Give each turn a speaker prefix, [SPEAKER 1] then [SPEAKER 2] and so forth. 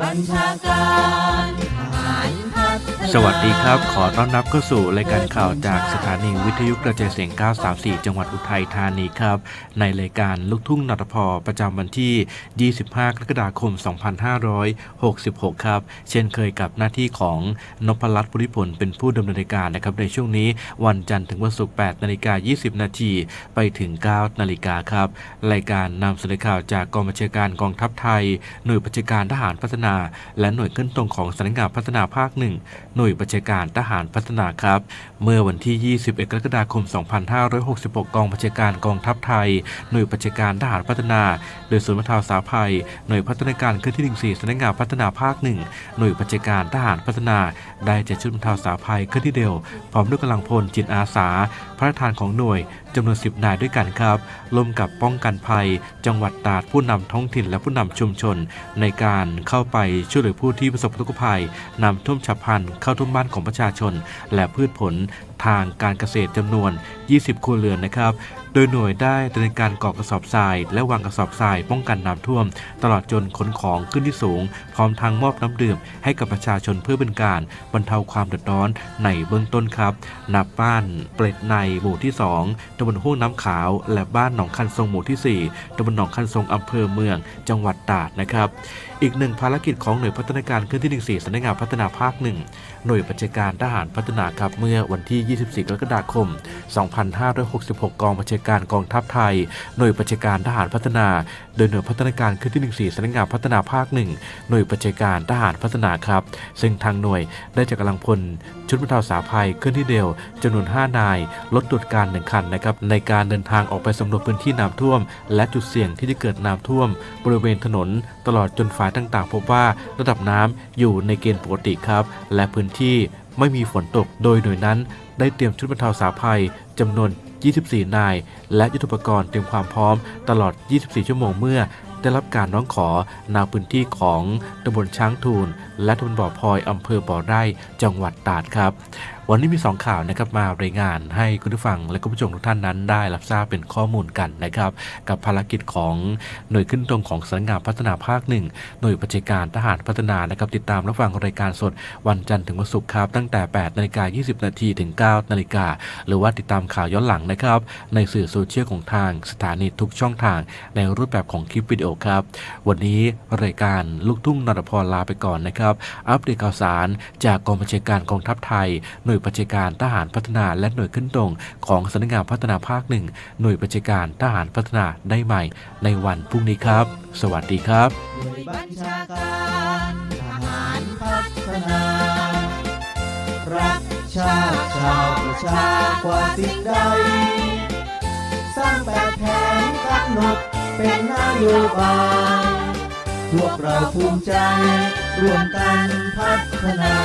[SPEAKER 1] บัญชาการทหารพัฒนา
[SPEAKER 2] สวัสดีครับ ขอต้อนรับเข้าสู่รายการข่าวจากสถานีวิทยุกระจายเสียง 934 จังหวัดอุทัยธานีครับ ในรายการลูกทุ่งนทพประจำวันที่ 25 กรกฎาคม 2566 ครับ เช่นเคยกับหน้าที่ของนพรัตน์ปุริพลเป็นผู้ดำเนินรายการนะครับ ในช่วงนี้วันจันทร์ถึงวันศุกร์ 8 นาฬิกา 20 นาทีไปถึง 9 นาฬิกาครับ รายการนำเสนอข่าวจากกองบัญชาการกองทัพไทย หน่วยบัญชาการทหารพัฒนา และหน่วยขึ้นตรงของสำนักงานพัฒนาภาคหนึ่งหน่วยบัญชาการทหารพัฒนาครับ เมื่อวันที่ 21 กรกฎาคม 2566 กองบัญชาการกองทัพไทย หน่วยบัญชาการทหารพัฒนา โดยศูนย์บรรเทาสาภัย หน่วยพัฒนาการเคลื่อนที่ 14สำนักงานพัฒนาภาคหนึ่งหน่วยบัญชาการทหารพัฒนา ได้จัดชุดบรรเทาสาภัยเคลื่อนที่เร็วพร้อมด้วยกำลังพลจิตอาสา พระราชทานของหน่วยจำนวน 10 นายด้วยกันครับร่วมกับป้องกันภัย จังหวัดตราดผู้นำท้องถิ่นและผู้นำชุมชน ในการเข้าไปช่วยเหลือผู้ที่ประสบอุทกภัยนำท่วมฉับพลันเข้าท่วมบ้านของประชาชน และพืชผลทางการเกษตรจำนวน 20 ครัวเรือนนะครับ โดยหน่วยได้ดำเนินการก่อกระสอบทราย และวางกระสอบทรายป้องกันน้ำท่วม ตลอดจนขนของขึ้นที่สูง พร้อมทางมอบน้ำดื่มให้กับประชาชนเพื่อเป็นการบรรเทาความเดือดร้อนในเบื้องต้นครับนับบ้านเปรตในหมู่ที่ 2ตำบลห้วงน้ำขาว และบ้านหนองคันทรงหมู่ที่ 4ตำบลหนองคันทรงอำเภอเมือง จังหวัดตราดนะครับ อีกหนึ่งภารกิจของหน่วยพัฒนาการเคลื่อนที่ 14สำนักงานพัฒนาภาคหนึ่งหน่วยบัญชาการทหารพัฒนาครับเมื่อวันที่ 24 กรกฎาคม 2566 กองบัญชาการกองทัพไทย หน่วยบัญชาการทหารพัฒนา โดยหน่วยพัฒนาการเคลื่อนที่ 14สำนักงานพัฒนาภาคหนึ่งหน่วยบัญชาการทหารพัฒนาครับ ซึ่งทางหน่วยได้จัดกำลังพลชุดบรรเทาสาภัยเคลื่อนที่เดียวจำนวน 5 นายรถตรวจการหนึ่งคันนะครับในการเดินทางออกไปสำรวจพื้นที่น้ำท่วม และจุดเสี่ยงที่จะเกิดน้ำท่วม บริเวณถนน ตลอดจนฝ่ายต่างๆ พบว่าระดับน้ำอยู่ในเกณฑ์ปกติครับ และพื้นที่ไม่มีฝนตกโดยหน่วยนั้นได้เตรียมชุดบรรเทาสาภัยจำนวน 24 นาย และยุทธปกรณ์เตรียมความพร้อมตลอด 24 ชั่วโมงเมื่อ ได้รับการร้องขอนาพื้นที่ของตำบลช้างทูลและตำบลบ่อพลอยอำเภอบ่อไร่จังหวัดตราดครับ วันนี้มี 2 ข่าวนะครับมารายงานให้คุณผู้ฟังและคุณผู้ชมทุกท่านนั้นได้รับทราบเป็นข้อมูลกันนะครับกับภารกิจของหน่วยขึ้นตรงของสำนักงานพัฒนาภาคหนึ่งหน่วยปฏิการทหารพัฒนานะครับติดตามรับฟังรายการสดวันจันทร์ถึงวันศุกร์ครับตั้งแต่8นาฬิกา20 นาทีถึง 9 นาฬิกาหรือว่าติดตามข่าวย้อนหลังนะครับในสื่อโซเชียลของทางสถานีทุกช่องทาง ในรูปแบบของคลิปวิดีโอครับ วันนี้รายการลูกทุ่งนรพรลาไปก่อนนะครับอัปเดตข่าวสารจากกองบัญชาการกองทัพไทยหน่วยบัญชาการทหารพัฒนาและหน่วยขึ้นตรงของสำนักงานพัฒนาภาคหนึ่งหน่วยบัญชาการทหารพัฒนาได้ใหม่ ในวันพรุ่งนี้ครับ สวัสดีครับ
[SPEAKER 1] หน่วยบัญชาการทหารพัฒนา รักชาติชาวประชากว่าสิ่งใด สร้างแบบแผนกำหนดเป็นนโยบายพวกเราภูมิใจร่วมกันพัฒนา